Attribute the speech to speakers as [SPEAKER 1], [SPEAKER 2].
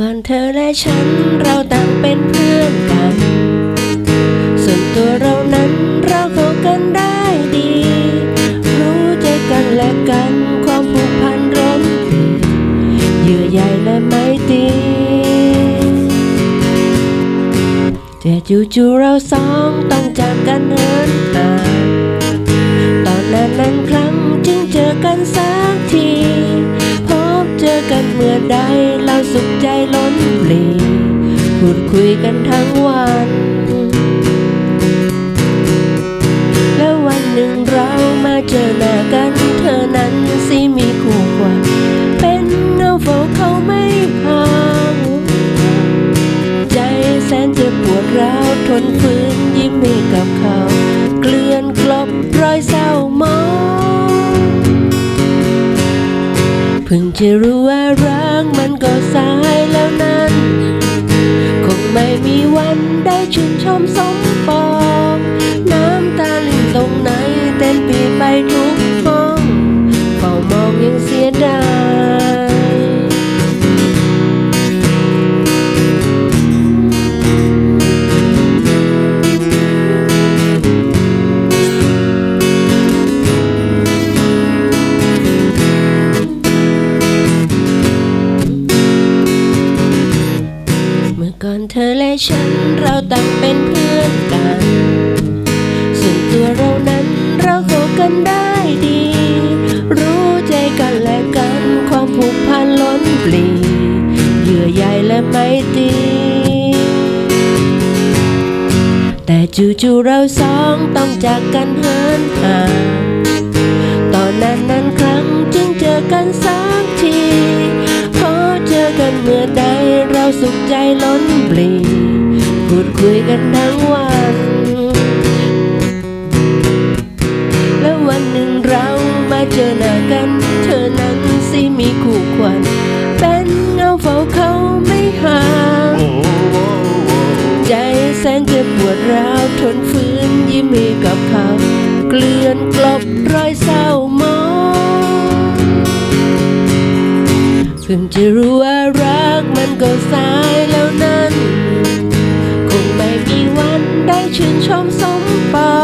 [SPEAKER 1] ก่อนเธอและฉันเราต่างเป็นเพื่อนกัน ส่วนตัวเรานั้นเราเข้ากันได้ดี รู้ใจกันและกันความผูกพันร้มปีเยื่อใยและไมตรีแต่จู่ๆเราสองต้องจากกันเหินห่างตอนนั้นนั้นครั้งจึงเจอกันสักที พบเจอกันเมื่อใดเรา ใจล้นปลีพูดคุยกันทั้งวัน แล้ววันหนึ่งเรามาเจอหน้ากันเธอนั้นสิมีคู่กว่า เป็นเงาเฝ้าเขาไม่ห่างใจแสนจะปวดร้าวทนฝืนยิ้มให้กับเขา เพิ่งจะรู้ว่ารักมันก็สายแล้วนั้น คงไม่มีวันได้ชื่นชมสมปอง น้ำตาลินตรงไหนเต็มปีไปทุก ก่อนเธอและฉันเราต่างเป็นเพื่อนกัน ส่วนตัวเรานั้นเราเข้ากันได้ดี รู้ใจกันและกันความผูกพันล้นปลีเยื่อใยและไมตรีแต่จู่ๆเราสองต้องจากกันเหินห่าง สุขใจล้นปลีพูดคุยกันทั้งวัน แล้ววันหนึ่งเรามาเจอหน้ากัน เธอนั้นสิมีคู่ควันเป็นเงาเฝ้าเขาไม่ห่างใจแสนจะปวดร้าวทนฝืนยิ้มให้กับเขา เกลื่อนกลบรอยเศร้า เพิ่งจะรู้ว่ารักมันก็สายแล้วนั้น คงไม่มีวันได้ชื่นชมสมปอง